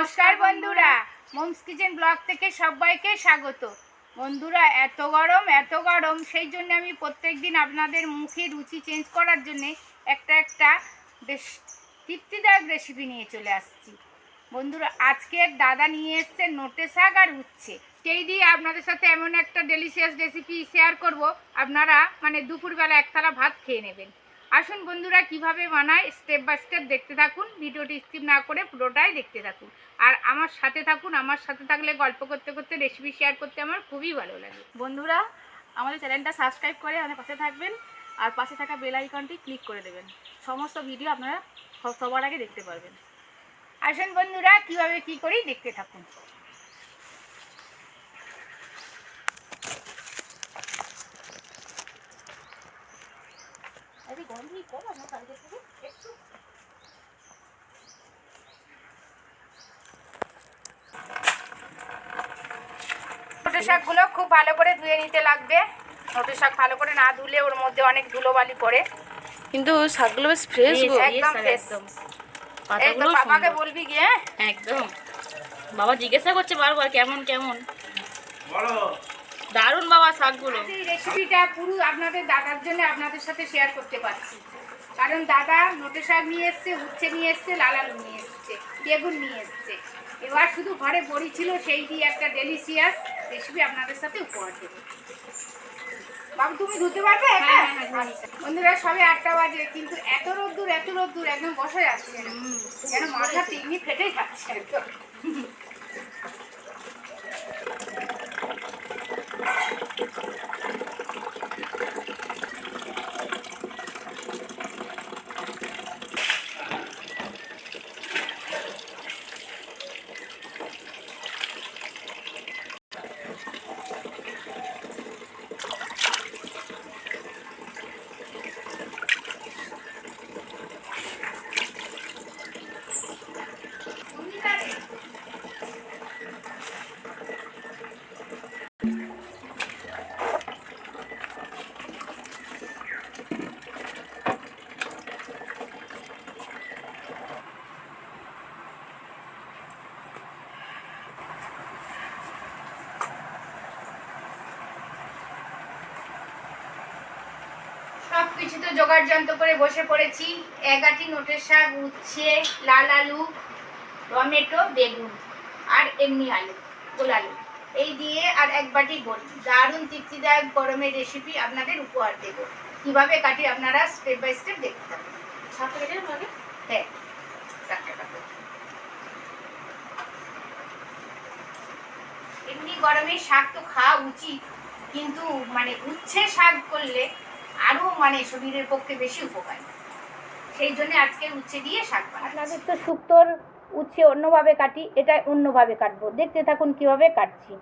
নমস্কার বন্ধুরা, moms kitchen blog থেকে সবাইকে স্বাগত। বন্ধুরা, এত গরম এত গরম, সেই জন্য আমি প্রত্যেকদিন আপনাদের মুখে রুচি চেঞ্জ করার জন্য একটা একটা বেশ তৃপ্তিদায়ক রেসিপি নিয়ে চলে আসছি। বন্ধুরা, আজকের দাদা নিয়ে এসছে নোটে শাক আর উচ্ছে। সেই দিয়ে আপনাদের সাথে এমন একটা ডেলিশিয়াস রেসিপি শেয়ার করব। আপনারা মানে দুপুরবেলা একতলা ভাত খেয়ে নেবেন। আসুন বন্ধুরা কীভাবে বানায় স্টেপ বাই স্টেপ দেখতে থাকুন ভিডিওটি স্কিপ না করে পুরোটাই দেখতে থাকুন। আর আমার সাথে থাকুন আমার সাথে থাকলে গল্প করতে করতে রেসিপি শেয়ার করতে আমার খুবই ভালো লাগে। বন্ধুরা আমাদের চ্যানেলটা সাবস্ক্রাইব করে আমাদের পাশে থাকবেন আর পাশে থাকা বেল আইকনটি ক্লিক করে দেবেন। সমস্ত ভিডিও আপনারা সব- সবার আগে দেখতে পারবেন। আসুন বন্ধুরা কীভাবে কি করি দেখতে থাকুন নোটে শাকগুলো খুব ভালো করে ধুয়ে নিতে লাগবে। শাক ভালো করে না ধুলে ওর মধ্যে অনেক ধুলোবালি পড়ে। কিন্তু শাকগুলো বেশ ফ্রেশ গো। একদম fresh। একদম। পাপাকে বলবি গিয়ে? একদম। বাবা জিজ্ঞাসা করছে বারবার কেমন কেমন? দারুণ বাবা শাকগুলো। এই রেসিপিটা পুরো আপনাদের দাদার জন্য আপনাদের সাথে শেয়ার করতে পারছি। কারণ দাদা নোটে শাক নিয়ে এসছে উচ্ছে নিয়ে এসছে লাল আলু নিয়ে এসছে বেগুন নিয়ে এসছে এবার শুধু ঘরে বড়ি ছিল সেই দিয়ে একটা ডেলিশিয়াস রেসিপি আপনাদের সাথে উপহার দেবো বাবু তুমি ধুতে পারবে? হ্যাঁ, হ্যাঁ, হ্যাঁ। বন্ধুরা সবে আটটা বাজে কিন্তু এত রোদ্দুর এত রোদ্দুর একদম বসা যাচ্ছে। যেন মাথা টিকনি ফেটে যাচ্ছে কিছু তো জোগাড় যন্ত্র করে বসে পড়েছি। এগাটি নোটের শাক উচ্ছে লাল আলু টমেটো বেগুন আর এমনি আলু গোল আলু। এই দিয়ে আর এক বাটি বড়ি দারুণ তৃপ্তিদায়ক গরমের রেসিপি আপনাদের উপহার দেব। কীভাবে কাটি আপনারা স্টেপ বাই স্টেপ দেখতে আগে? হ্যাঁ। এমনি গরমে শাক তো খাওয়া উচিত কিন্তু মানে উচ্ছে শাক করলে আরও মানে শরীরের পক্ষে বেশি উপকার। সেই জন্য আজকে উচ্ছে দিয়ে শাক আপনাদের তো শুক্তোর উচ্ছে অন্যভাবে কাটি এটা অন্যভাবে কাটবো। দেখতে থাকুন কীভাবে কাটছি।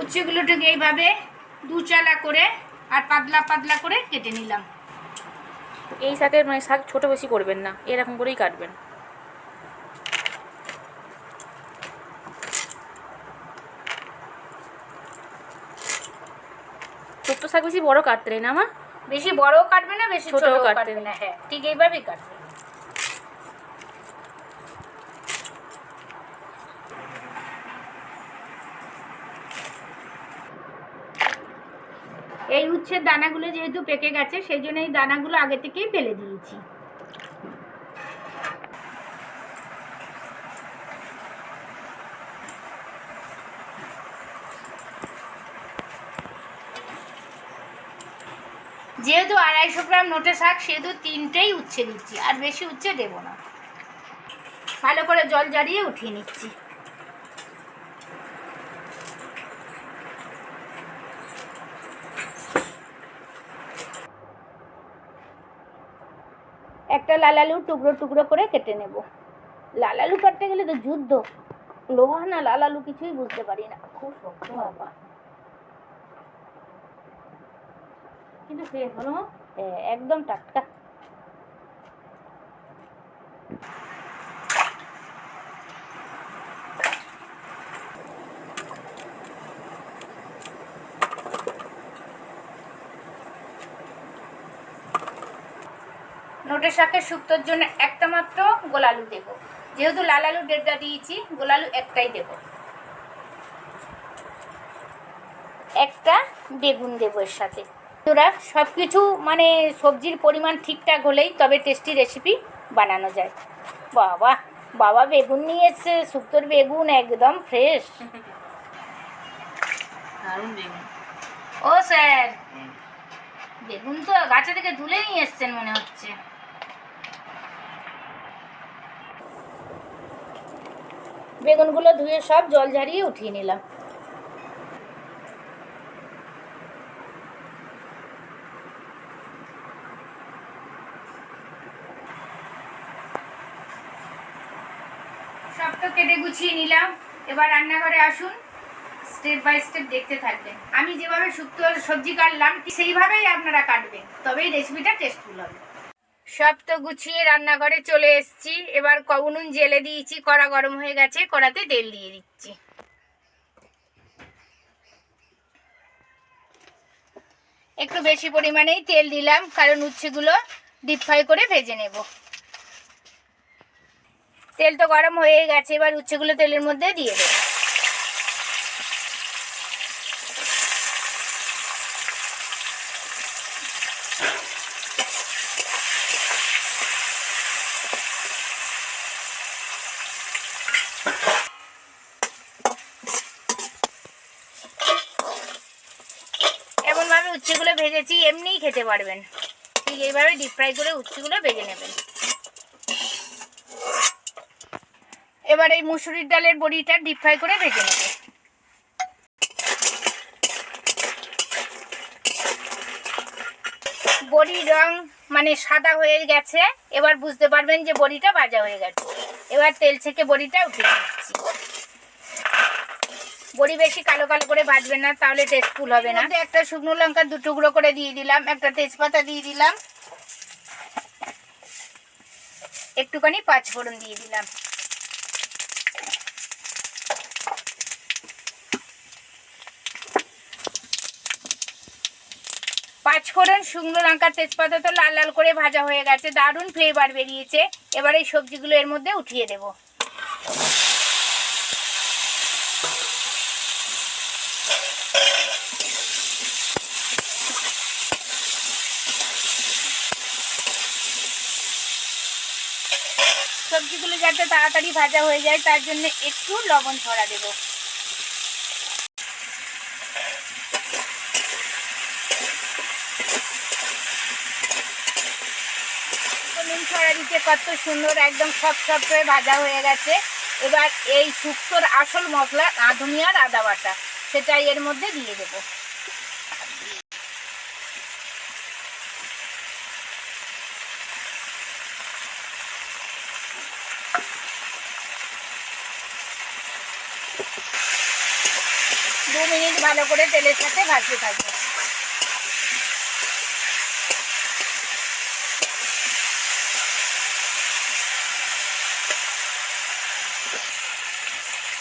উচ্ছেগুলোটাকে এইভাবে দু চালা করে আর পাতলা পাতলা করে কেটে নিলাম। এই শাকের মানে শাক ছোট বেশি করবেন না এরকম করেই কাটবেন। ছোট্ট শাক বেশি বড় কাটতে না মা? বেশি বড়ও কাটবে না বেশি ছোটও কাটবে না হ্যাঁ ঠিক এইভাবেই কাটবে। এই উচ্ছের দানাগুলো যেহেতু পেকে গেছে, সেই জন্য এই দানাগুলো আগে থেকেই ফেলে দিয়েছি। যেহেতু আড়াইশো গ্রাম নোটে শাক, সেহেতু তিনটেই উচ্ছে দিচ্ছি, আর বেশি উচ্ছে দেবো না। ভালো করে জল জারিয়ে উঠিয়ে নিচ্ছি। একটা লাল আলু টুকরো টুকরো করে কেটে নেব। লাল আলু কাটতে গেলে তো যুদ্ধ। লোহা না লাল আলু কিছুই বুঝতে পারি না। খুব শক্ত বাবা। কিন্তু ফ্রেশ হলো হ্যাঁ, একদম টাটকা। নোটে শাকের শুক্তোর জন্য একটা মাত্র গোলালু দেব। যেহেতু লাল আলু দেড়টা দিয়েছি গোলালু একটাই দেব। একটা বেগুন দেবো এর সাথে। তোরা সব কিছু মানে সবজির পরিমাণ ঠিকঠাক হলেই তবে টেস্টি রেসিপি বানানো যায়। বাবা বাবা বেগুন নিয়ে এসছে শুক্তোর বেগুন একদম ফ্রেশ বেগুন। ও স্যার বেগুন তো গাছে থেকে তুলে নিয়ে এসছেন মনে হচ্ছে। বেগুনগুলো ধুয়ে সব জল ঝারিয়ে উঠিয়ে নিলাম। সব তো কেটে গুছিয়ে নিলাম। এবার রান্নাঘরে আসুন। স্টেপ বাই স্টেপ দেখতে থাকবেন। আমি যেভাবে শুক্তো সবজি কাটলাম সেইভাবেই আপনারা কাটবেন। তবেই রেসিপিটা টেস্টফুল হবে। সব তো গুছিয়ে রান্নাঘরে চলে এসেছি। এবার উনুন জেলে দিয়েছি, কড়া গরম হয়ে গেছে, কড়াতে তেল দিয়ে দিচ্ছি। একটু বেশি পরিমাণেই তেল দিলাম, কারণ উচ্ছেগুলো ডিপ ফ্রাই করে ভেজে নেব। তেল তো গরম হয়ে গেছে, এবার উচ্ছেগুলো তেলের মধ্যে দিয়ে দেবো। উচ্ছেগুলো ভেজেছি, এমনিই খেতে পারবেন। ঠিক এইভাবে ডিপ ফ্রাই করে উচ্ছেগুলো ভেজে নেবেন। এবার এই মুসুরির ডালের বড়িটা ডিপ ফ্রাই করে ভেজে নেবে। বড়ির রং মানে সাদা হয়ে গেছে, এবার বুঝতে পারবেন যে বড়িটা ভাজা হয়ে গেছে। এবার তেল থেকে বড়িটা উঠে দিচ্ছি বড়ি বেশি কালো কালো করে ভাজবেন না, তাহলে টেস্টফুল হবে না। একটা শুকনো লঙ্কা দু টুকরো করে দিয়ে দিলাম, একটা তেজপাতা দিয়ে দিলাম। একটুখানি পাঁচফোড়ন দিয়ে দিলাম। পাঁচফোড়ন শুকনো লঙ্কা, তেজপাতা তো লাল লাল করে ভাজা হয়ে গেছে, দারুণ ফ্লেভার বেরিয়েছে। এবার এই সবজিগুলো এর মধ্যে উঠিয়ে দেবো সবজিগুলো যাতে তাড়াতাড়ি ভাজা হয়ে যায়, তার জন্য একটু লবণ ছড়া দেবো। নুন ছড়া দিতে কত সুন্দর, একদম সব সব করে ভাজা হয়ে গেছে। এবার এই শুক্তোর আসল মশলা রাঁধুনিয়ার আদা বাটা, সেটাই এর মধ্যে দিয়ে দেবো। মিনিট ভালো করে তেলের সাথে ভাজতে থাকব।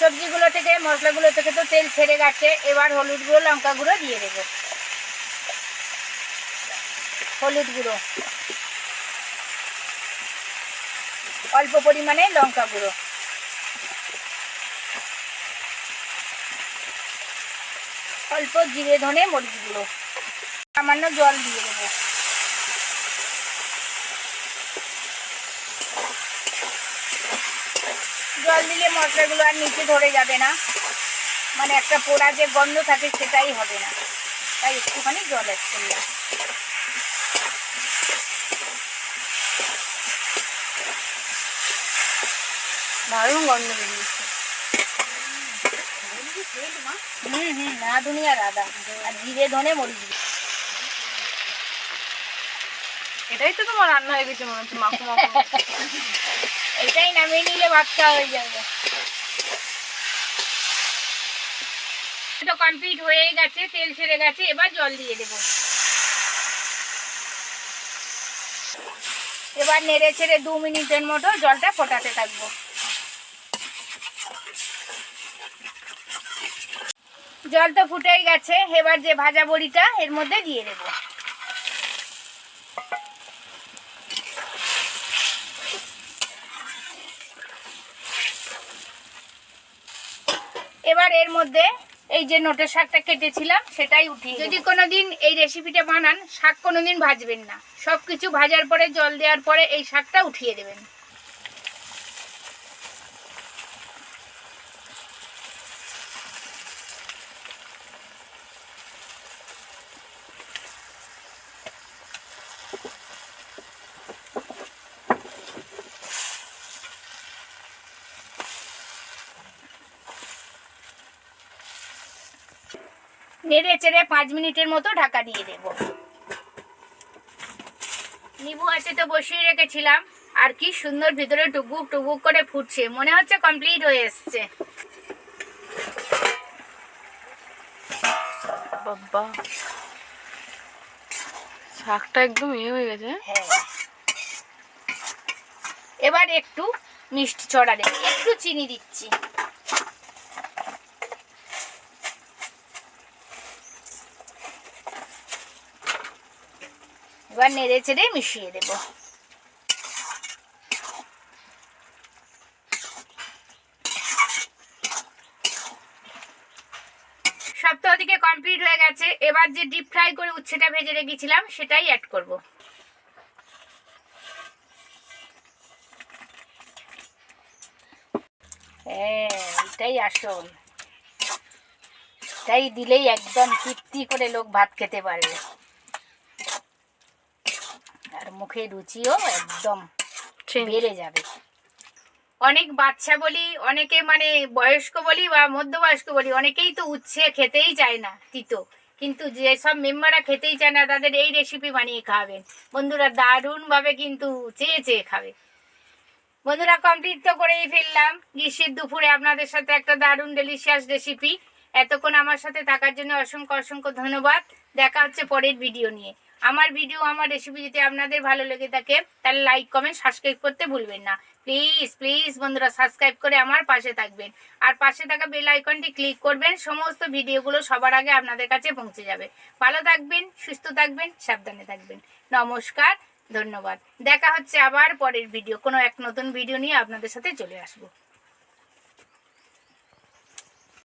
সবজিগুলো থেকে, মশলাগুলো থেকে তো তেল ছেড়ে গেছে, এবার হলুদ গুঁড়ো, লঙ্কা গুঁড়ো দিয়ে দেবো। হলুদ গুঁড়ো। অল্প পরিমাণে লঙ্কা গুঁড়ো। অল্প জিরে ধনে মরিচ গুঁড়ো। সামান্য জল দিয়ে দেবো। জল দিলে মশলাগুলো আর নিচে ধরে যাবে না। মানে একটা পোড়া যে গন্ধ থাকে সেটাই হবে না। তাই একটুখানি জল অ্যাড করলাম। দারুণ গন্ধ বেরিয়েছে। হুম হুম। না আর জিরে ধনে মরিচ। এটাই তো তোমার রান্না হয়ে গেছে মনে হচ্ছে মাখো মাখো। এটাই নামিয়ে নিলে হয়ে যাবে। তো কমপ্লিট হয়ে গেছে তেল ছেড়ে গেছে এবার জল দিয়ে দেব। এবার নেড়ে ছেড়ে দু মিনিটের মতো জলটা ফোটাতে থাকব। জল তো ফুটেই গেছে, এবার যে ভাজা বড়িটা এর মধ্যে দিয়ে দেব। এবার এর মধ্যে এই যে নোটে শাকটা কেটেছিলাম, সেটাই উঠি যদি কোনো দিন এই রেসিপিটা বানান, শাক কোনো দিন ভাজবেন না। সব কিছু ভাজার পরে, জল দেওয়ার পরে এই শাকটা উঠিয়ে দেবেন। নেড়ে চেড়ে পাঁচ মিনিটের মতো ঢাকা দিয়ে দেব। নিবু আছে তো বসিয়ে রেখেছিলাম আর কি সুন্দর ভিতরে টুকবুক টুকবুক করে ফুটছে মনে হচ্ছে কমপ্লিট হয়ে এসছে। বাবা শাকটা একদম ইয়ে হয়ে গেছে। হ্যাঁ। এবার একটু মিষ্টি ছড়া দেব একটু চিনি দিচ্ছি। এবার নেড়ে চেড়ে মিশিয়ে দেবো। থেকে কমপ্লিট হয়ে গেছে। এবার যে ডিপ ফ্রাই করে উচ্ছেটা ভেজে রেখেছিলাম, সেটাই অ্যাড করব। হ্যাঁ এটাই আসল। এটাই দিলেই একদম তৃপ্তি করে লোক ভাত খেতে পারবে আর মুখে রুচিও একদম বেড়ে যাবে। অনেক বাচ্চা বলি অনেকে মানে বয়স্ক বলি বা মধ্যবয়স্ক বলি অনেকেই তো উচ্ছে খেতেই চায় না তিতো। কিন্তু যেসব মেম্বাররা খেতেই চায় না তাদের এই রেসিপি বানিয়ে খাওয়াবেন। বন্ধুরা দারুণভাবে কিন্তু চেয়ে চেয়ে খাবে। বন্ধুরা কমপ্লিট তো করেই ফেললাম। গ্রীষ্মের দুপুরে আপনাদের সাথে একটা দারুণ ডেলিশিয়াস রেসিপি এতক্ষণ আমার সাথে থাকার জন্য অসংখ্য অসংখ্য ধন্যবাদ। দেখা হচ্ছে পরের ভিডিও নিয়ে। আমার ভিডিও আমার রেসিপি যদি আপনাদের ভালো লেগে থাকে, তাহলে লাইক কমেন্ট সাবস্ক্রাইব করতে ভুলবেন না। প্লিজ প্লিজ বন্ধুরা সাবস্ক্রাইব করে আমার পাশে থাকবেন। আর পাশে থাকা বেল আইকনটি ক্লিক করবেন, সমস্ত ভিডিওগুলো সবার আগে আপনাদের কাছে পৌঁছে যাবে। ভালো থাকবেন, সুস্থ থাকবেন, সাবধানে থাকবেন। নমস্কার, ধন্যবাদ। দেখা হচ্ছে আবার পরের ভিডিও কোনো এক নতুন ভিডিও নিয়ে আপনাদের সাথে চলে আসব।